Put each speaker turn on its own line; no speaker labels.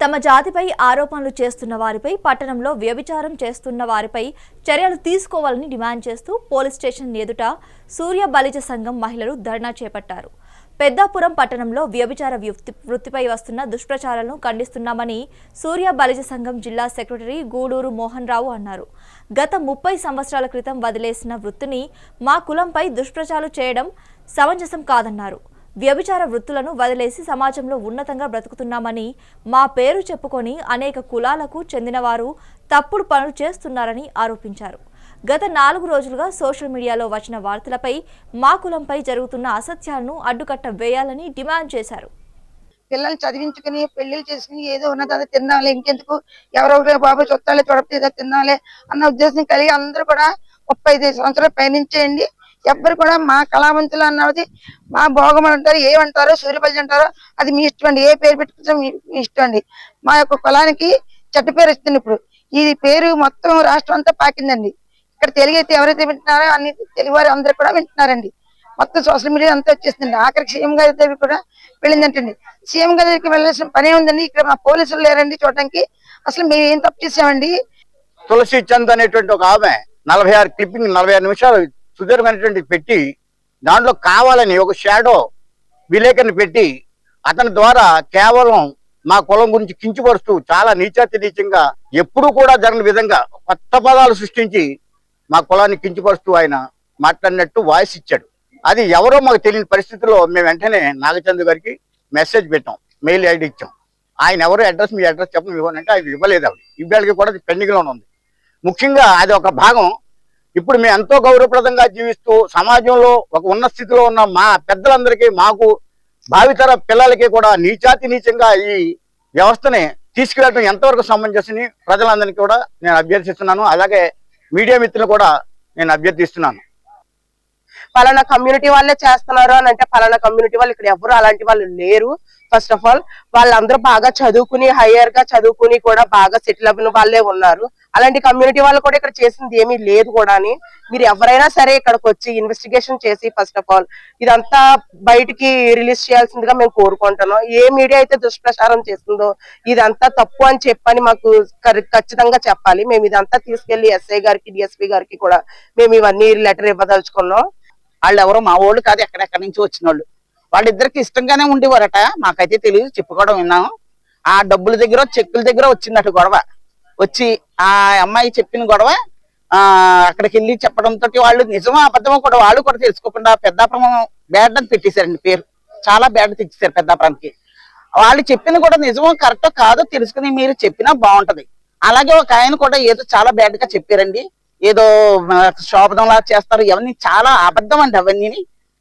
తమ జాతిపై ఆరోపణలు చేస్తున్న వారిపై పట్టణంలో వ్యభిచారం చేస్తున్న వారిపై చర్యలు తీసుకోవాలని డిమాండ్ చేస్తూ పోలీస్ స్టేషన్ ఎదుట సూర్య బలిజ సంఘం మహిళలు ధర్నా చేపట్టారు. పెద్దాపురం పట్టణంలో వ్యభిచార వృత్తి వృత్తిపై వస్తున్న దుష్ప్రచారాలను ఖండిస్తున్నామని సూర్య బలిజ సంఘం జిల్లా సెక్రటరీ గూడూరు మోహన్ రావు అన్నారు. గత ముప్పై సంవత్సరాల క్రితం వదిలేసిన వృత్తిని మా కులంపై దుష్ప్రచారాలు చేయడం సమంజసం కాదన్నారు. వ్యభిచార వృత్తులను వదిలేసి సమాజంలో ఉన్నతంగా బ్రతుకుతున్నామని మా పేరు చెప్పుకొని అనేక కులాలకు చెందినవారు తప్పుడు పనులు చేస్తున్నారని ఆరోపించారు. గత నాలుగు రోజులుగా సోషల్ మీడియాలో వచ్చిన వార్తలపై మా కులంపై జరుగుతున్న అసత్యాలను అడ్డుకట్ట వేయాలని డిమాండ్ చేశారు.
పిల్లల్ని చదివించుకుని పెళ్ళిళ్ళు చేసుకుని ఏదో ఉన్నది అదే తినాలి ఇంకెందుకు ఎవరెవరు బాబు చుట్టాలి చూడకపోతే తినాలి అన్న ఉద్దేశం కలిగి అందరూ కూడా ముప్పై ఐదు సంవత్సరాలు పయనించేయండి ఎవ్వరు కూడా మా కళావంతులు అన్నది మా భోగములు అంటారు ఏమంటారో సూర్యపల్లి అంటారో అది మీ ఇష్టం అండి. ఏ పేరు పెట్టుకోవడం మీ మీ ఇష్టం అండి. మా యొక్క కులానికి చెడ్డ పేరు ఇస్తుంది ఇప్పుడు. ఈ పేరు మొత్తం రాష్ట్రం అంతా పాకిందండి. ఇక్కడ తెలుగు అయితే ఎవరైతే వింటున్నారో అన్ని తెలుగు వారు అందరూ కూడా వింటున్నారండి. మొత్తం సోషల్ మీడియా అంతా వచ్చేస్తుంది ఆఖరికి సీఎం గారి దగ్గర కూడా వెళ్ళిందంటండి. సీఎం గారి దగ్గరికి వెళ్ళాల్సిన పనే ఉందండి. ఇక్కడ మా పోలీసులు లేరండి చూడటానికి అసలు మేము ఏం తప్పు చేసామండి?
తులసి చంద్ అనేటువంటి ఒక ఆమె నలభై ఆరు క్లిప్పింగ్ నలభై ఆరు నిమిషాలు సుదీర్ఘమైనటువంటి పెట్టి దాంట్లో కావాలని ఒక షాడో విలేకరిని పెట్టి అతని ద్వారా కేవలం మా కులం గురించి కించిపరుస్తూ చాలా నీచాతి నీచంగా ఎప్పుడూ కూడా జరగని విధంగా కొత్త పదాలు సృష్టించి మా కులాన్ని కించిపరుస్తూ ఆయన మాట్లాడినట్టు వాయిస్ ఇచ్చాడు. అది ఎవరో మాకు తెలియని పరిస్థితిలో మేము వెంటనే నాగచంద్ర గారికి మెసేజ్ పెట్టాం. మెయిల్ ఐడి ఇచ్చాం. ఆయన ఎవరో అడ్రస్ మీ అడ్రస్ చెప్పండి ఇవ్వనంటే ఆయన ఇవ్వలేదు అవి ఇవాళకి కూడా పెండింగ్లోనే ఉంది. ముఖ్యంగా అది ఒక భాగం. ఇప్పుడు మేము ఎంతో గౌరవప్రదంగా జీవిస్తూ సమాజంలో ఒక ఉన్న స్థితిలో ఉన్న మా పెద్దలందరికీ మాకు భావితర పిల్లలకి కూడా నీచాతి నీచంగా ఈ వ్యవస్థని తీసుకువెళ్ళడం ఎంతవరకు సమంజసని ప్రజలందరికీ కూడా నేను అభ్యర్థిస్తున్నాను. అలాగే మీడియా మిత్రులు కూడా నేను అభ్యర్థిస్తున్నాను.
పలానా కమ్యూనిటీ వాళ్ళే చేస్తున్నారు అని అంటే పలానా కమ్యూనిటీ వాళ్ళు ఇక్కడ ఎవరు అలాంటి వాళ్ళు లేరు. ఫస్ట్ ఆఫ్ ఆల్ వాళ్ళందరూ బాగా చదువుకుని హయ్యర్గా చదువుకుని కూడా బాగా సెటిల్ అయిన వాళ్ళే ఉన్నారు. అలాంటి కమ్యూనిటీ వాళ్ళు కూడా ఇక్కడ చేసింది ఏమీ లేదు కూడా అని. మీరు ఎవరైనా సరే ఇక్కడికి వచ్చి ఇన్వెస్టిగేషన్ చేసి ఫస్ట్ ఆఫ్ ఆల్ ఇదంతా బయటికి రిలీజ్ చేయాల్సిందిగా మేము కోరుకుంటున్నాం. ఏ మీడియా అయితే దుష్ప్రచారం చేస్తుందో ఇదంతా తప్పు అని చెప్పని మాకు ఖచ్చితంగా చెప్పాలి. మేము ఇదంతా తీసుకెళ్ళి ఎస్ఐ గారికి డిఎస్పీ గారికి కూడా మేము ఇవన్నీ లెటర్ ఇవ్వదలుచుకున్నాం.
వాళ్ళు ఎవరో మా వాళ్ళు కాదు ఎక్కడెక్కడి నుంచి వచ్చిన వాళ్ళు వాళ్ళిద్దరికి ఇష్టంగానే ఉండేవారట. మాకైతే తెలియదు చెప్పుకోవడం విన్నాము. ఆ డబ్బుల దగ్గర చెక్కుల దగ్గర వచ్చిందట గొడవ. వచ్చి ఆ అమ్మాయి చెప్పిన గొడవ ఆ అక్కడికి వెళ్ళి చెప్పడంతో వాళ్ళు నిజమో అబద్ధమో కూడా వాళ్ళు కూడా తెలుసుకోకుండా పెద్దాపురం బ్యాడ్ అని పెట్టేశారండి పేరు. చాలా బ్యాడ్ తెచ్చేశారు పెద్దాపురానికి వాళ్ళు చెప్పింది కూడా నిజమో కరెక్టో కాదో తెలుసుకుని మీరు చెప్పినా బాగుంటది. అలాగే ఒక ఆయన కూడా ఏదో చాలా బ్యాడ్గా చెప్పారండి. ఏదో శోభనంలా చేస్తారు. ఇవన్నీ చాలా అబద్ధం అండి అవన్నీ